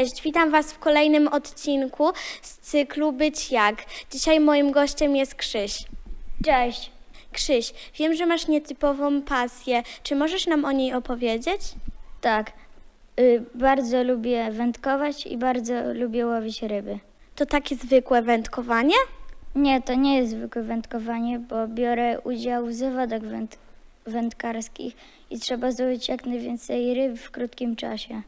Cześć, witam Was w kolejnym odcinku z cyklu Być Jak. Dzisiaj moim gościem jest Krzyś. Cześć. Krzyś, wiem, że masz nietypową pasję. Czy możesz nam o niej opowiedzieć? Tak. Y, bardzo lubię wędkować i bardzo lubię łowić ryby. To takie zwykłe wędkowanie? Nie, to nie jest zwykłe wędkowanie, bo biorę udział w zawodach węd- wędkarskich i trzeba złowić jak najwięcej ryb w krótkim czasie.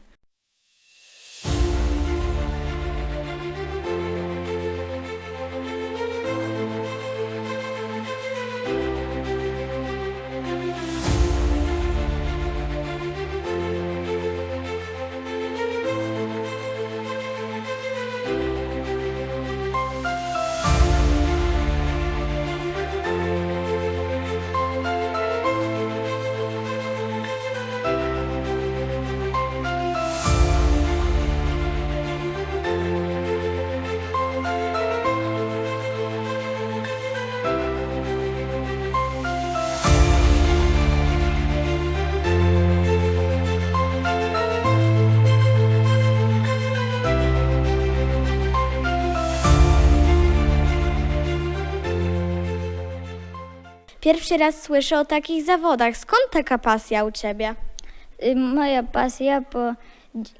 Pierwszy raz słyszę o takich zawodach. Skąd taka pasja u Ciebie? Y, moja pasja, bo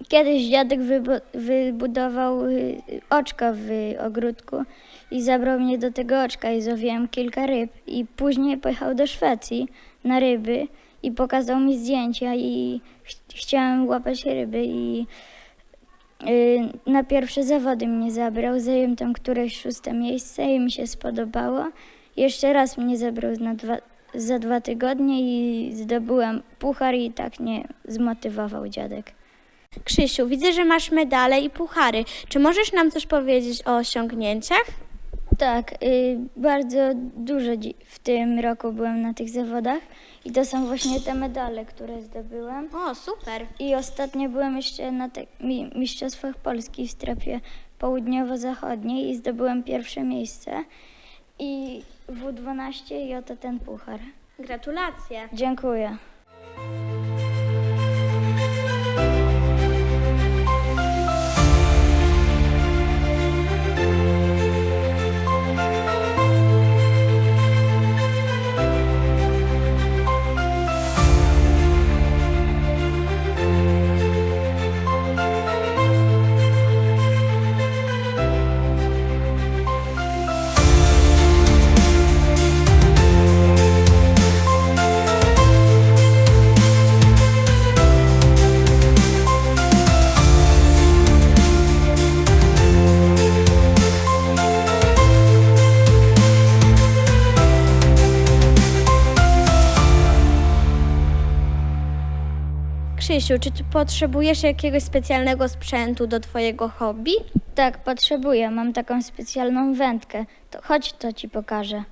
kiedyś dziadek wybu- wybudował y, oczko w ogródku i zabrał mnie do tego oczka i złowiłem kilka ryb. I później pojechał do Szwecji na ryby i pokazał mi zdjęcia i ch- chciałem łapać ryby i y, na pierwsze zawody mnie zabrał, zająłem tam któreś szóste miejsce i mi się spodobało. Jeszcze raz mnie zabrał na dwa, za dwa tygodnie i zdobyłem puchar i tak mnie zmotywował dziadek. Krzysiu, widzę, że masz medale i puchary. Czy możesz nam coś powiedzieć o osiągnięciach? Tak, y, bardzo dużo w tym roku byłem na tych zawodach i to są właśnie te medale, które zdobyłem. O, super. I ostatnio byłem jeszcze na te, mi, Mistrzostwach Polski w strefie południowo-zachodniej i zdobyłem pierwsze miejsce. I W12 i oto ten puchar. Gratulacje. Dziękuję. Krzysiu, czy ty potrzebujesz jakiegoś specjalnego sprzętu do Twojego hobby? Tak, potrzebuję. Mam taką specjalną wędkę. To chodź, to ci pokażę.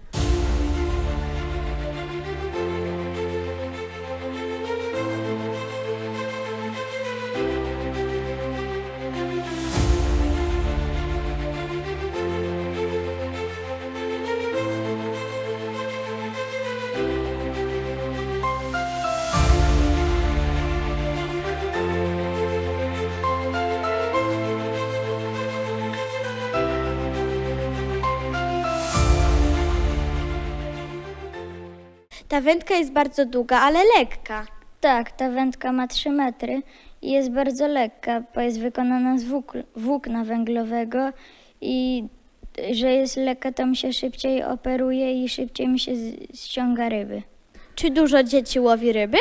Ta wędka jest bardzo długa, ale lekka. Tak, ta wędka ma 3 metry i jest bardzo lekka, bo jest wykonana z włók- włókna węglowego i że jest lekka, to mi się szybciej operuje i szybciej mi się z- ściąga ryby. Czy dużo dzieci łowi ryby?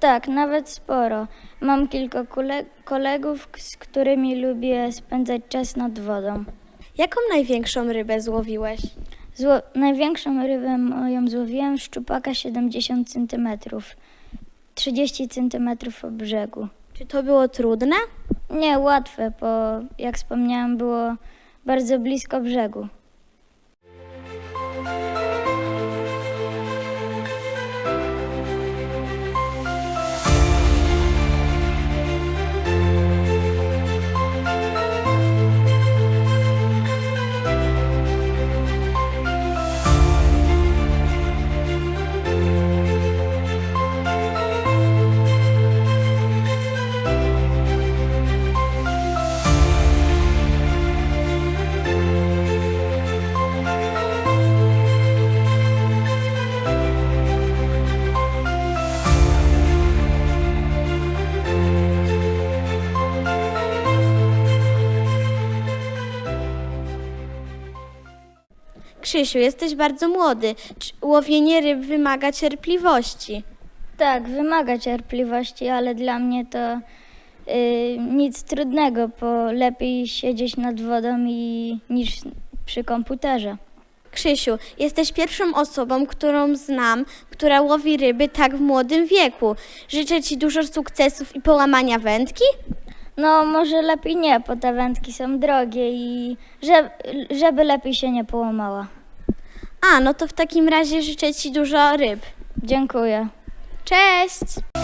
Tak, nawet sporo. Mam kilku kole- kolegów, z którymi lubię spędzać czas nad wodą. Jaką największą rybę złowiłeś? Zło- największą rybę moją złowiłem szczupaka 70 cm, 30 cm od brzegu. Czy to było trudne? Nie, łatwe, bo jak wspomniałam, było bardzo blisko brzegu. Krzysiu, jesteś bardzo młody. Czy łowienie ryb wymaga cierpliwości? Tak, wymaga cierpliwości, ale dla mnie to y, nic trudnego, bo lepiej siedzieć nad wodą i, niż przy komputerze. Krzysiu, jesteś pierwszą osobą, którą znam, która łowi ryby tak w młodym wieku. Życzę Ci dużo sukcesów i połamania wędki. No, może lepiej nie, bo te wędki są drogie i żeby, żeby lepiej się nie połamała. A, no to w takim razie życzę Ci dużo ryb. Dziękuję. Cześć!